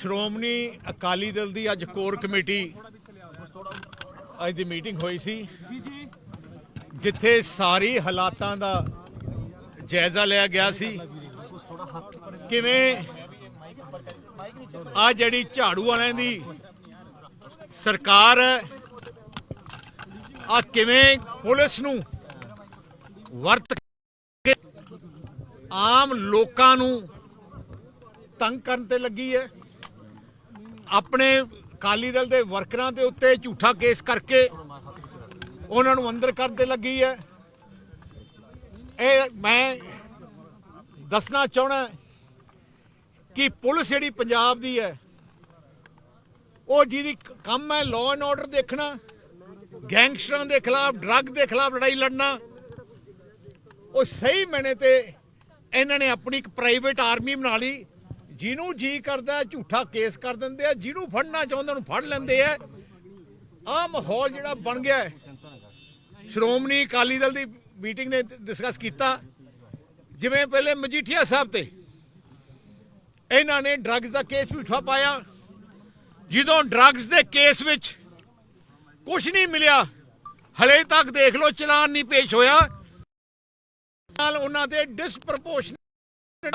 ਸ਼੍ਰੋਮਣੀ ਅਕਾਲੀ ਦਲ ਦੀ ਅੱਜ core committee ਅੱਜ ਦੀ meeting ਹੋਈ ਸੀ। ਜਿੱਥੇ ਸਾਰੀ ਹਾਲਾਤਾਂ ਦਾ ਜਾਇਜ਼ਾ ਲਿਆ ਗਿਆ ਸੀ। ਕਿਵੇਂ ਆ ਜਿਹੜੀ ਝਾੜੂ ਵਾਲਿਆਂ ਦੀ ਸਰਕਾਰ ਹੈ, ਆ ਕਿਵੇਂ ਪੁਲਿਸ ਨੂੰ ਵਰਤ ਕੇ ਆਮ ਲੋਕਾਂ ਨੂੰ ਤੰਗ ਕਰਨ ਤੇ ਲੱਗੀ ਹੈ? ਆਪਣੇ ਅਕਾਲੀ ਦਲ ਦੇ ਵਰਕਰਾਂ ਦੇ ਉੱਤੇ ਝੂਠਾ ਕੇਸ ਕਰਕੇ ਉਹਨਾਂ ਨੂੰ ਅੰਦਰ ਕਰਨ ਤੇ ਲੱਗੀ ਹੈ। ਇਹ ਮੈਂ ਦੱਸਣਾ ਚਾਹਣਾ ਕਿ ਪੁਲਿਸ ਜਿਹੜੀ ਪੰਜਾਬ ਦੀ ਹੈ, ਉਹ ਜਿਹਦੀ ਕੰਮ ਹੈ ਲਾਅ ਐਂਡ ਆਰਡਰ ਦੇਖਣਾ, ਗੈਂਗਸਟਰਾਂ ਦੇ ਖਿਲਾਫ ਡਰੱਗ ਦੇ ਖਿਲਾਫ ਲੜਾਈ ਲੜਨਾ। ਉਹ ਸਹੀ ਮੈਨੇ ਤੇ ਇਹਨਾਂ ਨੇ ਆਪਣੀ ਇੱਕ ਪ੍ਰਾਈਵੇਟ ਆਰਮੀ ਬਣਾ ਲਈ। ਜਿਹਨੂੰ ਜੀ ਕਰਦਾ ਝੂਠਾ ਕੇਸ ਕਰ ਦਿੰਦੇ ਆ, ਜਿਹਨੂੰ ਫੜਨਾ ਚਾਹੁੰਦੇ ਉਹਨੂੰ ਫੜ ਲੈਂਦੇ ਆ। ਆ ਮਾਹੌਲ ਜਿਹੜਾ ਬਣ ਗਿਆ ਹੈ। ਸ਼੍ਰੋਮਣੀ ਅਕਾਲੀ ਦਲ ਦੀ ਮੀਟਿੰਗ ਨੇ ਡਿਸਕਸ ਕੀਤਾ। ਜਿਵੇਂ ਪਹਿਲੇ ਮਜੀਠੀਆ ਸਾਹਿਬ ਤੇ ਇਹਨਾਂ ਨੇ ਡਰੱਗਸ ਦਾ ਕੇਸ ਵੀ ਉਠਾ ਪਾਇਆ। ਜਦੋਂ ਡਰੱਗਸ ਦੇ ਕੇਸ ਵਿੱਚ ਕੁਝ ਨਹੀਂ ਮਿਲਿਆ, ਹਲੇ ਤੱਕ ਦੇਖ ਲਓ, ਚਲਾਨ ਨਹੀਂ ਪੇਸ਼ ਹੋਇਆ। ਨਾਲ ਉਹਨਾਂ ਤੇ ਡਿਸਪ੍ਰੋਪੋਰਸ਼ਨੇਟ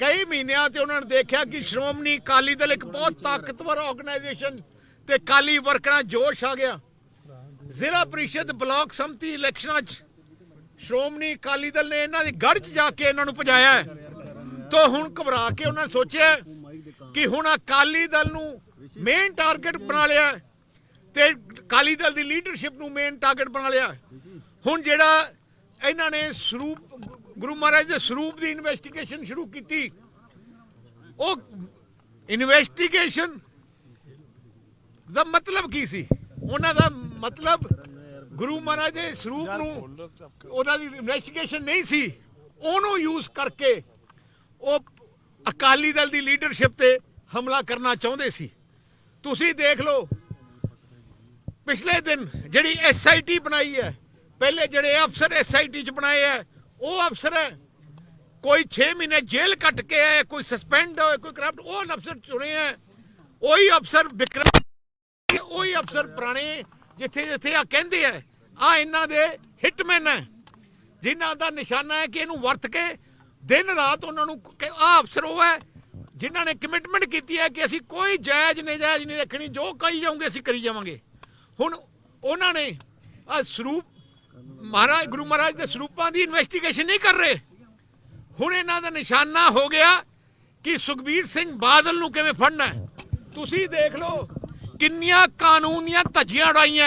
ਕਈ ਮਹੀਨਿਆਂ ਤੇ ਉਹਨਾਂ ਨੇ ਦੇਖਿਆ ਕਿ ਸ਼੍ਰੋਮਣੀ ਅਕਾਲੀ ਦਲ ਇੱਕ ਬਹੁਤ ਤਾਕਤਵਰ ਆਰਗੇਨਾਈਜੇਸ਼ਨ ਤੇ ਕਾਲੀ ਵਰਕਰਾਂ ਜੋਸ਼ ਆ ਗਿਆ ਜ਼ਿਲ੍ਹਾ ਪ੍ਰੀਸ਼ਦ ਬਲਾਕ ਸੰਮਤੀ ਇਲੈਕਸ਼ਨਾਂ 'ਚ ਸ਼੍ਰੋਮਣੀ ਅਕਾਲੀ ਦਲ ਨੇ ਇਹਨਾਂ ਦੀ ਗੜ੍ਹ 'ਚ ਜਾ ਕੇ ਇਹਨਾਂ ਨੂੰ ਭਜਾਇਆ ਹੈ। ਹੁਣ ਘਬਰਾ ਕੇ ਉਹਨਾਂ ਨੇ ਸੋਚਿਆ ਕਿ ਹੁਣ ਅਕਾਲੀ ਦਲ ਨੂੰ ਮੇਨ ਟਾਰਗੇਟ ਬਣਾ ਲਿਆ ਤੇ ਅਕਾਲੀ ਦਲ ਦੀ ਲੀਡਰਸ਼ਿਪ ਨੂੰ ਮੇਨ ਟਾਰਗੇਟ ਬਣਾ ਲਿਆ ਹੁਣ ਜਿਹੜਾ ਇਹਨਾਂ ਨੇ ਸਰੂਪ ਗੁਰੂ ਮਹਾਰਾਜ ਦੇ ਸਰੂਪ ਦੀ ਇਨਵੈਸਟੀਗੇਸ਼ਨ ਸ਼ੁਰੂ ਕੀਤੀ। ਉਹ ਇਨਵੈਸਟੀਗੇਸ਼ਨ ਦਾ ਮਤਲਬ ਕੀ ਸੀ? ਉਹਨਾਂ ਦਾ ਮਤਲਬ ਗੁਰੂ ਮਹਾਰਾਜ ਦੇ ਸਰੂਪ ਨੂੰ ਉਹਨਾਂ ਦੀ ਇਨਵੈਸਟੀਗੇਸ਼ਨ ਨਹੀਂ ਸੀ। ਉਹਨੂੰ ਯੂਜ਼ ਕਰਕੇ ਉਹ ਅਕਾਲੀ ਦਲ ਦੀ ਲੀਡਰਸ਼ਿਪ ਤੇ ਹਮਲਾ ਕਰਨਾ ਚਾਹੁੰਦੇ ਸੀ। ਤੁਸੀਂ ਦੇਖ ਲਓ, ਪਿਛਲੇ ਦਿਨ ਜਿਹੜੀ ਐਸਆਈਟੀ ਬਣਾਈ ਹੈ, ਪਹਿਲੇ ਜਿਹੜੇ ਅਫਸਰ ਐਸਆਈਟੀ ਚ ਬਣਾਏ ਹੈ ਉਹ ਅਫਸਰ ਹੈ। ਕੋਈ 6 ਮਹੀਨੇ ਜੇਲ੍ਹ ਕੱਟ ਕੇ ਆਏ ਕੋਈ ਸਸਪੈਂਡ ਹੋਏ ਕੋਈ ਕਰਪਟ ਉਹ ਅਫਸਰ ਚੁਣੇ ਹੈ ਉਹੀ ਅਫਸਰ ਵਿਕਰਮ ਉਹੀ ਅਫਸਰ ਪੁਰਾਣੇ, ਜਿੱਥੇ ਜਿੱਥੇ ਆ ਕਹਿੰਦੇ ਆ ਆ ਇਹਨਾਂ ਦੇ ਹਿਟਮੈਨ ਹੈ। ਜਿਨ੍ਹਾਂ ਦਾ ਨਿਸ਼ਾਨਾ ਹੈ ਕਿ ਇਹਨੂੰ ਵਰਤ ਕੇ ਦਿਨ ਰਾਤ ਉਹਨਾਂ ਨੂੰ ਆ ਅਫਸਰ ਉਹ ਹੈ, ਜਿਨ੍ਹਾਂ ਨੇ ਕਮਿਟਮੈਂਟ ਕੀਤੀ ਹੈ ਕਿ ਅਸੀਂ ਕੋਈ ਜਾਇਜ਼, ਨਜਾਇਜ਼ ਨਹੀਂ ਦੇਖਣੀ ਜੋ ਕਹੀ ਜਾਓਗੇ ਅਸੀਂ ਕਰੀ ਜਾਵਾਂਗੇ। ਹੁਣ ਉਹਨਾਂ ਨੇ ਆ ਸਰੂਪ ਮਹਾਰਾਜ, ਗੁਰੂ ਮਹਾਰਾਜ ਦੇ ਸਰੂਪਾਂ ਦੀ ਇਨਵੈਸਟੀਗੇਸ਼ਨ ਨਹੀਂ ਕਰ ਰਹੇ। ਹੁਣ ਇਹਨਾਂ ਦਾ ਨਿਸ਼ਾਨਾ ਹੋ ਗਿਆ ਕਿ ਸੁਖਬੀਰ ਸਿੰਘ ਬਾਦਲ ਨੂੰ ਕਿਵੇਂ ਫੜਨਾ ਤੁਸੀਂ ਦੇਖ ਲਓ ਕਿੰਨੀਆਂ ਕਾਨੂੰਨ ਦੀਆਂ ਧੱਜੀਆਂ ਉਡਾਈਆਂ